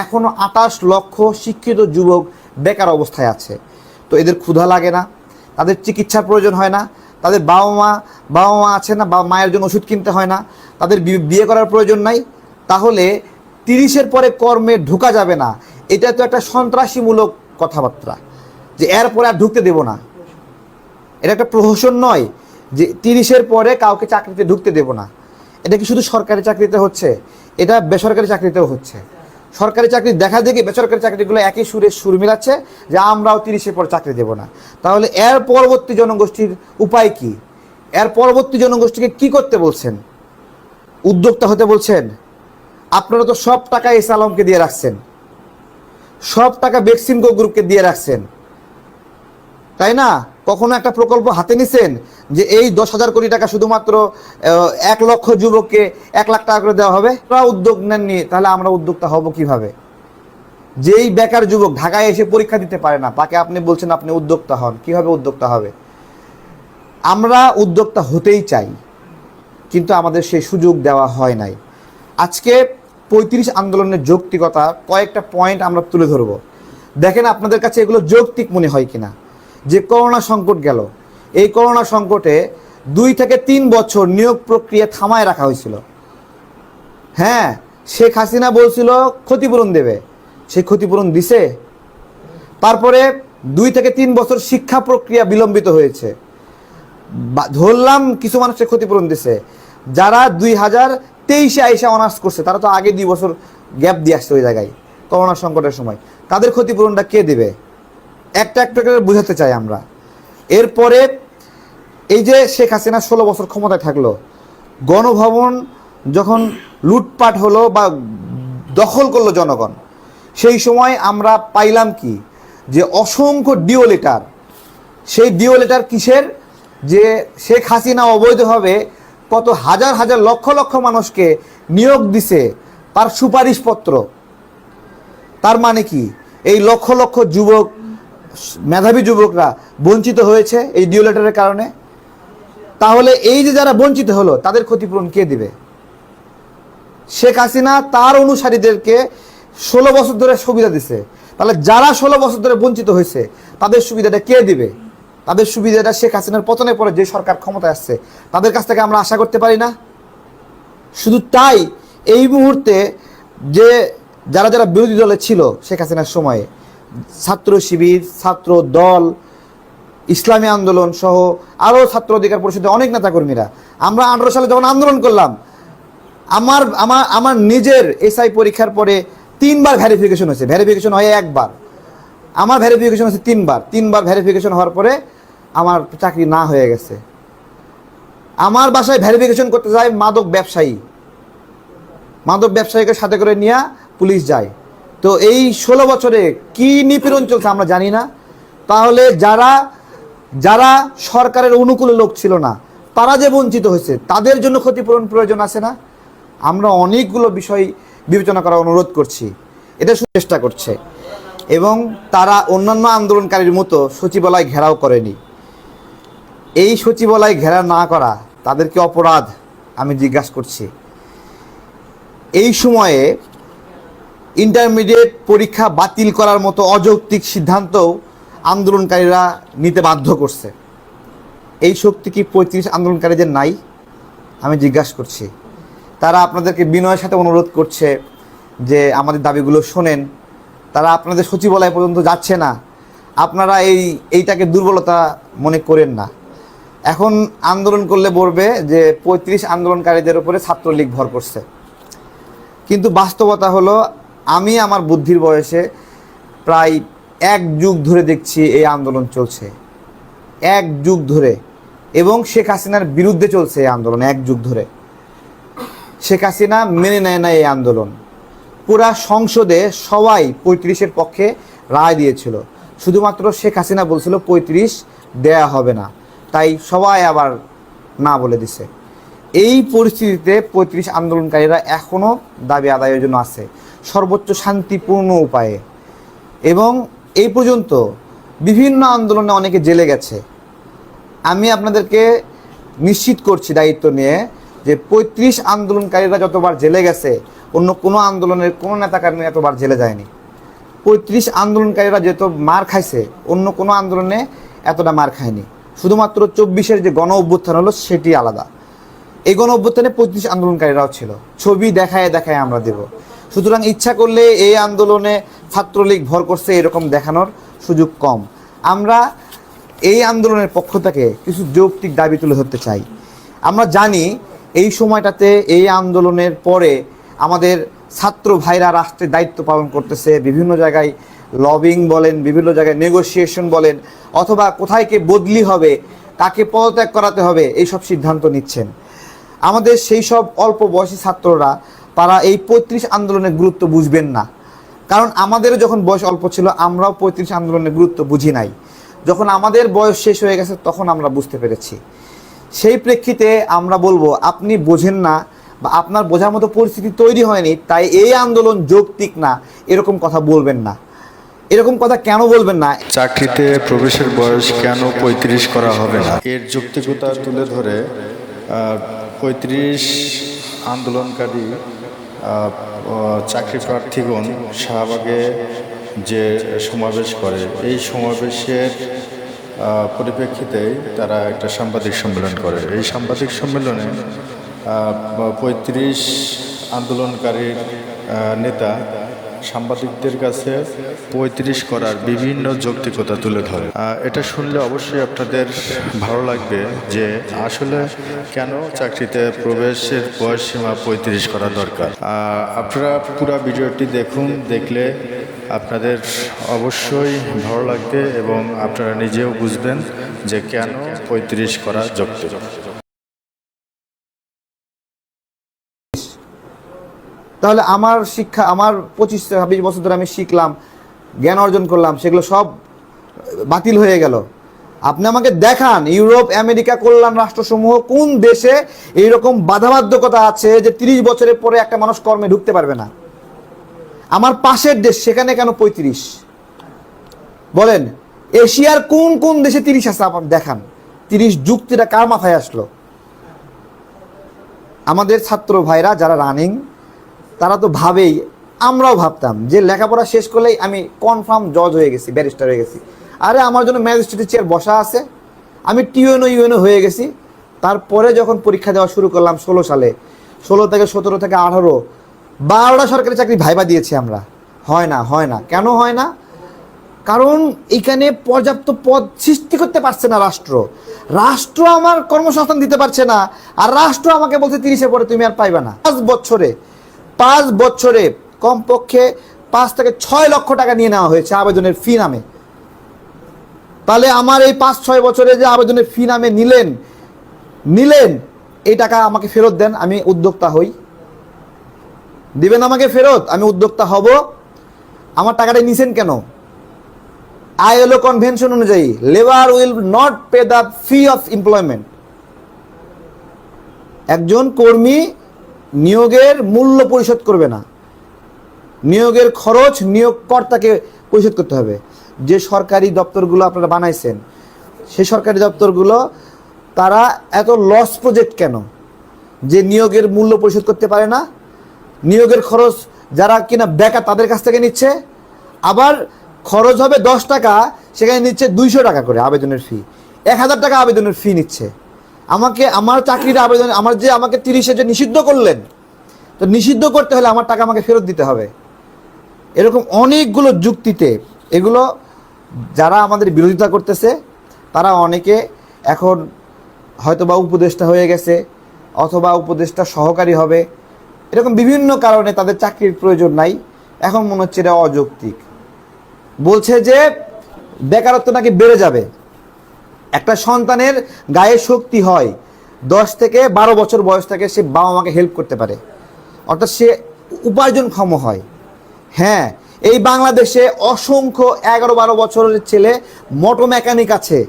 এখনও আটাশ লক্ষ শিক্ষিত যুবক বেকার অবস্থায় আছে। তো এদের ক্ষুধা লাগে না, তাদের চিকিৎসার প্রয়োজন হয় না, তাদের বাবা মা বাবা মা আছে না, বা মায়ের জন্য ওষুধ কিনতে হয় না, তাদের বিয়ে করার প্রয়োজন নাই, তাহলে তিরিশের পরে কর্মে ঢোকা যাবে না। এটা তো একটা সন্ত্রাসীমূলক কথাবার্তা, যে এর পরে আর ঢুকতে দেব না। এটা একটা প্রহসন নয় যে তিরিশের পরে কাউকে চাকরিতে ঢুকতে দেব না। এটা কি শুধু সরকারি চাকরিতে হচ্ছে? এটা বেসরকারি চাকরিতেও হচ্ছে। সরকারি চাকরি দেখা দেখি বেসরকারি চাকরিগুলো একই সুরে সুর মিলাচ্ছে যে আমরাও তিরিশের পর চাকরি দেব না। তাহলে এর পরবর্তী জনগোষ্ঠীর উপায় কি? এর পরবর্তী জনগোষ্ঠীকে কি করতে বলছেন? উদ্যোক্তা হতে বলছেন, আপনারা তো সব টাকা এস আলমকে দিয়ে রাখছেন। সব টাকা বেক্সিমকো গ্রুপকে দিয়ে রাখছেন। তাই না? কখনো একটা প্রকল্প হাতে নিছেন যে এই দশ হাজার কোটি টাকা শুধুমাত্র এক লক্ষ যুবককে এক লাখ টাকা করে দেওয়া হবে? আপনারা উদ্যোগ নেননি, তাহলে আমরা উদ্যোক্তা হব কীভাবে? যেই বেকার যুবক ঢাকায় এসে পরীক্ষা দিতে পারে না, তাকে আপনি বলছেন আপনি উদ্যোক্তা হন, কীভাবে উদ্যোক্তা হবে? আমরা উদ্যোক্তা হতেই চাই, কিন্তু আমাদের সেই সুযোগ দেওয়া হয় নাই। আজকে পঁয়ত্রিশ আন্দোলনের যৌক্তিকতা কয়েকটা পয়েন্ট আমরা তুলে ধরব। দেখেন আপনাদের কাছে এগুলো যৌক্তিক মনে হয় কিনা। যে করোনা সংকট গেল, এই করোনা সংকটে দুই থেকে তিন বছর নিয়োগ প্রক্রিয়া থামায় রাখা হয়েছিল। হ্যাঁ শেখ হাসিনা বলছিল, ক্ষতিপূরণ দেবে। সে ক্ষতিপূরণ দিছে। তারপরে দুই থেকে তিন বছর শিক্ষা প্রক্রিয়া বিলম্বিত হয়েছে। ধরলাম কিছু মানুষের ক্ষতিপূরণ দিছে। যারা দুই হাজার তেইশে আইসা অনার্স করছে, তারা তো আগে দুই বছর গ্যাপ দিয়ে আসছে ওই জায়গায়, করোনা সংকটের সময়। তাদের ক্ষতিপূরণটা কে দেবে? একটা একটা করে বুঝাতে চাই আমরা। এরপরে এই যে শেখ হাসিনা ষোলো বছর ক্ষমতায় থাকল, গণভবন যখন লুটপাট হলো বা দখল করল জনগণ, সেই সময় আমরা পাইলাম কি? যে অসংখ্য ডিও লেটার। সেই ডিও লেটার কিসের? যে শেখ হাসিনা অবৈধভাবে কত হাজার হাজার লক্ষ লক্ষ মানুষকে নিয়োগ দিছে তার সুপারিশপত্র। তার মানে কি? এই লক্ষ লক্ষ যুবক মেধাবী যুবকরা বঞ্চিত হয়েছে এই ডিও লেটারের কারণে। তাহলে এই যে যারা বঞ্চিত হলো, তাদের ক্ষতিপূরণ কে দিবে? শেখ হাসিনা তার অনুসারীদেরকে ষোলো বছর ধরে সুবিধা দিছে। তাহলে যারা ষোলো বছর ধরে বঞ্চিত হয়েছে, তাদের সুবিধাটা কে দিবে? তাদের সুবিধাটা শেখ হাসিনার পতনের পরে যে সরকার ক্ষমতায় আসছে, তাদের কাছ থেকে আমরা আশা করতে পারি না। শুধু তাই, এই মুহূর্তে যে যারা যারা বিরোধী দলে ছিল শেখ হাসিনার সময়ে ছাত্র শিবির, ছাত্র দল, ইসলামী আন্দোলন সহ আরও ছাত্র অধিকার পরিষদের অনেক নেতাকর্মীরা। আমরা আঠারো সালে যখন আন্দোলন করলাম, আমার আমার আমার নিজের এসআই পরীক্ষার পরে তিনবার ভ্যারিফিকেশন হয়েছে। ভ্যারিফিকেশন হয় একবার। আমার ভ্যারিফিকেশন হচ্ছে তিনবার। তিনবার ভ্যারিফিকেশন হওয়ার পরে আমার চাকরি না হয়ে গেছে। আমার বাসায় ভ্যারিফিকেশন করতে যায় মাদক ব্যবসায়ী। মাদক ব্যবসায়ীকে সাথে করে নিয়ে পুলিশ যায়। তো এই ষোলো বছরে কি নিপীড়ন চলছে আমরা জানি না। তাহলে যারা যারা সরকারের অনুকূলে লোক ছিল না, তারা যে বঞ্চিত হয়েছে, তাদের জন্য ক্ষতিপূরণ প্রয়োজন আছে না? আমরা অনেকগুলো বিষয় বিবেচনা করার অনুরোধ করছি। এটা চেষ্টা করছে। এবং তারা অন্যান্য আন্দোলনকারীর মতো সচিবালয় ঘেরাও করেনি। এই সচিবালয় ঘেরা না করা তাদেরকে অপরাধ আমি জিজ্ঞাসা করছি। এই সময়ে ইন্টারমিডিয়েট পরীক্ষা বাতিল করার মতো অযৌক্তিক সিদ্ধান্তও আন্দোলনকারীরা নিতে বাধ্য করছে। এই শক্তি কি পঁয়ত্রিশ আন্দোলনকারীদের নাই? আমি জিজ্ঞাসা করছি। তারা আপনাদেরকে বিনয়ের সাথে অনুরোধ করছে যে আমাদের দাবিগুলো শোনেন। তারা আপনাদের সচিবালয় পর্যন্ত যাচ্ছে না। আপনারা এই, এইটাকে দুর্বলতা মনে করেন না। এখন আন্দোলন করলে বলবে যে পঁয়ত্রিশ আন্দোলনকারীদের উপরে ছাত্রলীগ ভর করছে। কিন্তু বাস্তবতা হলো আমি আমার বুদ্ধির বয়সে প্রায় এক যুগ ধরে দেখছি এই আন্দোলন চলছে। এক যুগ ধরে। এবং শেখ হাসিনার বিরুদ্ধে চলছে এই আন্দোলন, এক যুগ ধরে। শেখ হাসিনা মেনে নেয় না এই আন্দোলন। পুরা সংসদে সবাই পঁয়ত্রিশের পক্ষে রায় দিয়েছিল। শুধুমাত্র শেখ হাসিনা বলছিল, পঁয়ত্রিশ দেয়া হবে না। তাই সবাই আবার না বলে দিছে। এই পরিস্থিতিতে পঁয়ত্রিশ আন্দোলনকারীরা এখনও দাবি আদায়ের জন্য আছে। সর্বোচ্চ শান্তিপূর্ণ উপায়ে। এবং এই পর্যন্ত বিভিন্ন আন্দোলনে অনেকে জেলে গেছে। আমি আপনাদেরকে নিশ্চিত করছি দায়িত্ব নিয়ে যে পঁয়ত্রিশ আন্দোলনকারীরা যতবার জেলে গেছে, অন্য কোনো আন্দোলনের কোনো নেতাকর্মী এতবার জেলে যায়নি। পঁয়ত্রিশ আন্দোলনকারীরা যেহেতু মার খাইছে, অন্য কোনো আন্দোলনে এতটা মার খায়নি। শুধুমাত্র চব্বিশের যে গণ অভ্যুত্থান হলো, সেটি আলাদা। এই গণ অভ্যুত্থানে পঁয়ত্রিশ আন্দোলনকারীরাও ছিল। ছবি দেখায় দেখায় আমরা দেব। সুতরাং ইচ্ছা করলে এই আন্দোলনে ছাত্রলীগ ভর করছে, এরকম দেখানোর সুযোগ কম। আমরা এই আন্দোলনের পক্ষ থেকে কিছু যৌক্তিক দাবি তুলে ধরতে চাই। আমরা জানি এই সময়টাতে এই আন্দোলনের পরে আমাদের ছাত্র ভাইরা রাষ্ট্রের দায়িত্ব পালন করতেছে, বিভিন্ন জায়গায় লবিং বলেন, বিভিন্ন জায়গায় নেগোসিয়েশন বলেন, অথবা কোথায় কে বদলি হবে, কাকে পদত্যাগ করাতে হবে এই সব সিদ্ধান্ত নিচ্ছেন। আমাদের সেই সব অল্প বয়সী ছাত্ররা তারা এই পঁয়ত্রিশ আন্দোলনের গুরুত্ব বুঝবেন না। কারণ আমাদেরও যখন বয়স অল্প ছিল, আমরাও পঁয়ত্রিশ আন্দোলনের গুরুত্ব বুঝি নাই। যখন আমাদের বয়স শেষ হয়ে গেছে, তখন আমরা বুঝতে পেরেছি। সেই প্রেক্ষিতে আমরা বলব, আপনি বোঝেন না বা আপনার বোঝার মতো পরিস্থিতি তৈরি হয়নি, তাই এই আন্দোলন যৌক্তিক না, এরকম কথা বলবেন না। এরকম কথা কেন বলবেন না? চাকরিতে প্রবেশের বয়স কেন পঁয়ত্রিশ করা হবে না? এর যৌক্তিকতা তুলে ধরে পঁয়ত্রিশ আন্দোলনকারী চাকরি প্রার্থীগণ শাহবাগে যে সমাবেশ করে, এই সমাবেশের পরিপ্রেক্ষিতে তারা একটা সাংবাদিক সম্মেলন করে। এই সাংবাদিক সম্মেলনে পঁয়ত্রিশ আন্দোলনকারীর নেতা সাংবাদিকদের কাছে পঁয়ত্রিশ করার বিভিন্ন যৌক্তিকতা তুলে ধরে। এটা শুনলে অবশ্যই আপনাদের ভালো লাগবে যে আসলে কেন চাকরিতে প্রবেশের বয়স সীমা পঁয়ত্রিশ করা দরকার। আপনারা পুরো ভিডিওটি দেখুন, দেখলে আপনাদের অবশ্যই ভালো লাগবে এবং আপনারা নিজেও বুঝবেন যে কেন পঁয়ত্রিশ করা যৌক্তিক। তাহলে আমার শিক্ষা, আমার পঁচিশ ছাব্বিশ বছর ধরে আমি শিখলাম, জ্ঞান অর্জন করলাম, সেগুলো সব বাতিল হয়ে গেল। আপনি আমাকে দেখান, ইউরোপ, আমেরিকা, কল্যাণ রাষ্ট্রসমূহ কোন দেশে এইরকম বাধাবাধ্যকতা আছে যে তিরিশ বছরের পরে একটা মানুষ কর্মে ঢুকতে পারবে না? আমার পাশের দেশ, সেখানে কেন পঁয়ত্রিশ? বলেন, এশিয়ার কোন কোন দেশে তিরিশ আছে আপনার দেখান। তিরিশ যুক্তিটা কার মাথায় আসলো? আমাদের ছাত্র ভাইরা যারা রানিং তারা তো ভাবেই, আমরাও ভাবতাম যে লেখাপড়া শেষ করলেই আমি কনফার্ম জজ হয়ে গেছি ব্যারিস্টার হয়ে গেছি। আরে আমার জন্য ম্যাজিস্ট্রেটের চেয়ার বসা আছে, আমি টিউএনও ইউএনও হয়ে গেছি। তারপরে যখন পরীক্ষা দেওয়া শুরু করলাম ষোলো সালে, ষোলো থেকে সতেরো থেকে আঠারো, বারোটা সরকারি চাকরি ভাইবা দিয়েছি আমরা। হয় না হয় না। কেন হয় না? কারণ এখানে পর্যাপ্ত পদ সৃষ্টি করতে পারছে না রাষ্ট্র। রাষ্ট্র আমার কর্মসংস্থান দিতে পারছে না, আর রাষ্ট্র আমাকে বলছে তিরিশে পরে তুমি আর পাইবে না। পাঁচ বছরে পাঁচ বছরে কমপক্ষে পাঁচ থেকে ছয় লক্ষ টাকা নিয়ে নেওয়া হয়েছে আবেদনের ফি নামে। তাহলে আমার এই পাঁচ ছয় বছরে যে আবেদনের ফি নামে নিলেন নিলেন, এই টাকা আমাকে ফেরত দেন, আমি উদ্যোক্তা হই। দিবেন আমাকে ফেরত, আমি উদ্যোক্তা হব। আমার টাকাটা নিছেন কেন? আইএলও কনভেনশন অনুযায়ী, labour will not pay the fee of employment. একজন কর্মী নিয়োগের মূল্য পরিশোধ করবে না। নিয়োগের খরচ নিয়োগকর্তাকে পরিশোধ করতে হবে। যে সরকারি দপ্তরগুলো আপনারা বানাইছেন, সেই সরকারি দপ্তরগুলো, তারা এত লস প্রজেক্ট কেন? যে নিয়োগের মূল্য পরিশোধ করতে পারে না। নিয়োগের খরচ যারা কিনা বেকার তাদের কাছ থেকে নিচ্ছে। আবার খরচ হবে দশ টাকা, সেখানে নিচ্ছে দুইশো টাকা করে আবেদনের ফি এক হাজার টাকা আবেদনের ফি নিচ্ছে। আমাকে, আমার চাকরির আবেদন, আমার যে, আমাকে তিরিশে যে নিষিদ্ধ করলেন তো নিষিদ্ধ করতে হলে আমার টাকা আমাকে ফেরত দিতে হবে। এরকম অনেকগুলো যুক্তিতে এগুলো যারা আমাদের বিরোধিতা করতেছে, তারা অনেকে এখন হয়তোবা উপদেষ্টা হয়ে গেছে অথবা উপদেষ্টা সহকারী হবে। এরকম বিভিন্ন কারণে তাদের চাকরির প্রয়োজন নাই। এখন মনে হচ্ছে এটা অযৌক্তিক। বলছে যে বেকারত্ব নাকি বেড়ে যাবে। একটা সন্তানের গায়ে শক্তি হয়, দশ থেকে বারো বছর বয়স থেকে সে বাবা মাকে হেল্প করতে পারে। অর্থাৎ সে উপার্জনক্ষম হয়। হ্যাঁ এই বাংলাদেশে অসংখ্য এগারো বারো বছরের ছেলে মোটো মেকানিক আছে।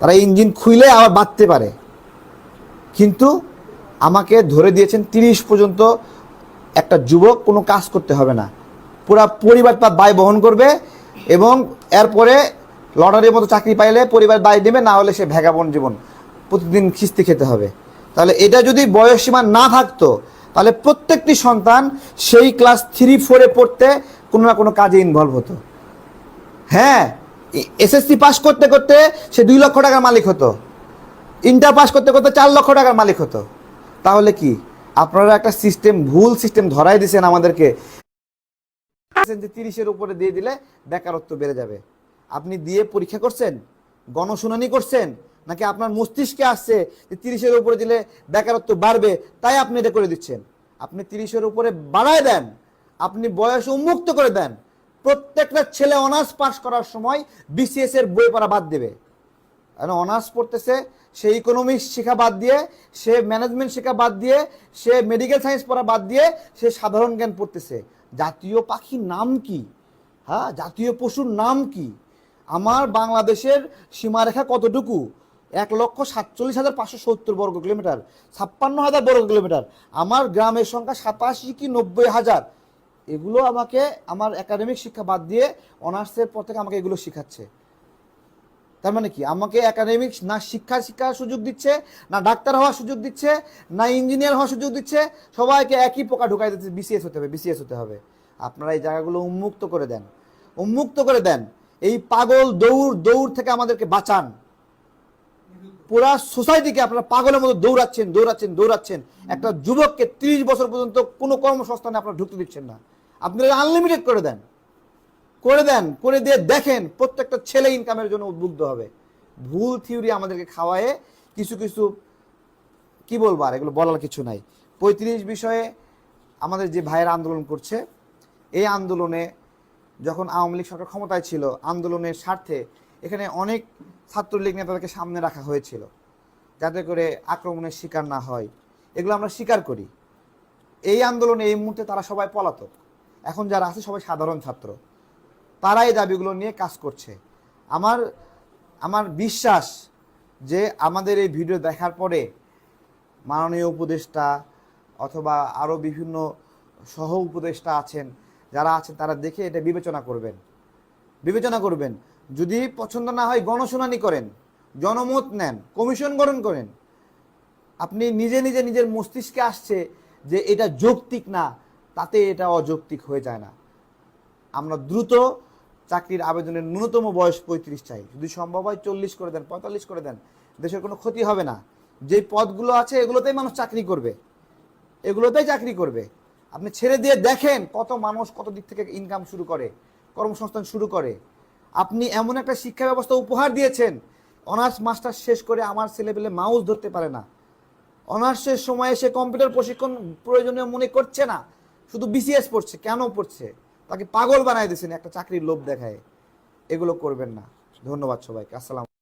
তারা ইঞ্জিন খুইলে আবার বাঁধতে পারে। কিন্তু আমাকে ধরে দিয়েছেন তিরিশ পর্যন্ত একটা যুবক, কোনো কাজ করতে হবে না। পুরা পরিবার তার দায় বহন করবে এবং এরপরে লটারির মতো চাকরি পাইলে পরিবার দায় দেবে, না হলে সে ভেগাবন জীবন। প্রতিদিন খিস্তি খেতে হবে। তাহলে এটা যদি বয়সসীমা না থাকতো তাহলে প্রত্যেকটি সন্তান সেই ক্লাস থ্রি ফোরে পড়তে কোনো না কোনো কাজে ইনভলভ হতো। হ্যাঁ এসএসসি পাস করতে করতে সে দুই লক্ষ টাকার মালিক হতো। ইন্টার পাস করতে করতে চার লক্ষ টাকার মালিক হতো। তাহলে কি? আপনারা একটা সিস্টেম ভুল সিস্টেম ধরাই দিয়েছেন আমাদেরকে। যে তিরিশের উপরে দিয়ে দিলে বেকারত্ব বেড়ে যাবে। আপনি দিয়ে পরীক্ষা করছেন, গণশুনানি করছেন নাকি আপনার মস্তিষ্কে আসছে যে তিরিশের উপরে দিলে বেকারত্ব বাড়বে, তাই আপনি এটা করে দিচ্ছেন। আপনি তিরিশের উপরে বাড়ায় দেন, আপনি বয়স উন্মুক্ত করে দেন, প্রত্যেকটা ছেলে অনার্স পাস করার সময় বিসিএস এর বই পড়া বাদ দেবে। কারণ অনার্স পড়তেছে, সে ইকোনমিক্স শেখা বাদ দিয়ে, সে ম্যানেজমেন্ট শেখা বাদ দিয়ে, সে মেডিকেল সায়েন্স পড়া বাদ দিয়ে, সে সাধারণ জ্ঞান পড়তেছে। জাতীয় পাখির নাম কি? হ্যাঁ জাতীয় পশুর নাম কি? আমার বাংলাদেশের সীমারেখা কতটুকু? এক লক্ষ সাতচল্লিশ হাজার পাঁচশো সত্তর বর্গ কিলোমিটার, ছাপ্পান্ন হাজার বর্গ কিলোমিটার। আমার গ্রামের সংখ্যা সাতাশি কি নব্বই হাজার। এগুলো আমাকে আমার একাডেমিক শিক্ষা বাদ দিয়ে অনার্সের পর থেকে আমাকে এগুলো শেখাচ্ছে। তার মানে কি? আমাকে একাডেমিক না শিক্ষা শিক্ষার সুযোগ দিচ্ছে, না ডাক্তার হওয়ার সুযোগ দিচ্ছে, না ইঞ্জিনিয়ার হওয়ার সুযোগ দিচ্ছে, সবাইকে একই পোকা ঢুকাই দিচ্ছে বিসিএস হতে হবে বিসিএস হতে হবে। আপনারা এই জায়গাগুলো উন্মুক্ত করে দেন। উন্মুক্ত করে দেন। এই পাগল দৌড় দৌড় থেকে আমাদেরকে বাঁচান। পুরা সোসাইটিকে আপনারা পাগলের মতো দৌড়াচ্ছেন দৌড়াচ্ছেন দৌড়াচ্ছেন। একটা যুবককে ত্রিশ বছর পর্যন্ত কোনো কর্মসংস্থানে আপনারা ঢুকতে দিচ্ছেন না। আপনারা আনলিমিটেড করে দেন করে দেন, করে দিয়ে দেখেন প্রত্যেকটা ছেলে ইনকামের জন্য উদ্বুদ্ধ হবে। ভুল থিওরি আমাদেরকে খাওয়ায়ে কিছু কিছু, কি বলব আর, এগুলো বলার কিছু নাই। পঁয়ত্রিশ বিষয়ে আমাদের যে ভাইয়ের আন্দোলন করছে, এই আন্দোলনে যখন আওয়ামী লীগ সরকার ক্ষমতায় ছিল, আন্দোলনের স্বার্থে এখানে অনেক ছাত্রলীগ নেতাদেরকে সামনে রাখা হয়েছিল, যাতে করে আক্রমণের শিকার না হয়। এগুলো আমরা স্বীকার করি। এই আন্দোলনে এই মুহূর্তে তারা সবাই পলাতক। এখন যারা আছে সবাই সাধারণ ছাত্র। তারা এই দাবিগুলো নিয়ে কাজ করছে। আমার আমার বিশ্বাস যে আমাদের এই ভিডিও দেখার পরে মাননীয় উপদেষ্টা অথবা আরও বিভিন্ন সহ উপদেষ্টা আছেন, যারা আছেন, তারা দেখে এটা বিবেচনা করবেন। বিবেচনা করবেন। যদি পছন্দ না হয় গণশুনানি করেন, জনমত নেন, কমিশন গঠন করেন। আপনি নিজে নিজে নিজের মস্তিষ্কে আসছে যে এটা যৌক্তিক না, তাতে এটা অযৌক্তিক হয়ে যায় না। আমরা দ্রুত চাকরির আবেদনের ন্যূনতম বয়স পঁয়ত্রিশ চাই। যদি সম্ভব হয় চল্লিশ করে দেন, পঁয়তাল্লিশ করে দেন, দেশের কোনো ক্ষতি হবে না। যে পদগুলো আছে, এগুলোতেই মানুষ চাকরি করবে। এগুলোতেই চাকরি করবে। আপনি ছেড়ে দিয়ে দেখেন কত মানুষ কত দিক থেকে ইনকাম শুরু করে, কর্মসংস্থান শুরু করে। আপনি এমন একটা শিক্ষা ব্যবস্থা উপহার দিয়েছেন। অনার্স মাস্টার শেষ করে আমার ছেলে পেলে মাউস ধরতে পারে না। অনার্সের সময় সে কম্পিউটার প্রশিক্ষণ প্রয়োজনীয় মনে করছে না। শুধু বিসিএস পড়ছে, কেন পড়ছে? তাকে পাগল বানায় দিয়েছেন একটা চাকরির লোভ দেখায়। এগুলো করবেন না। ধন্যবাদ সবাইকে। আসসালাম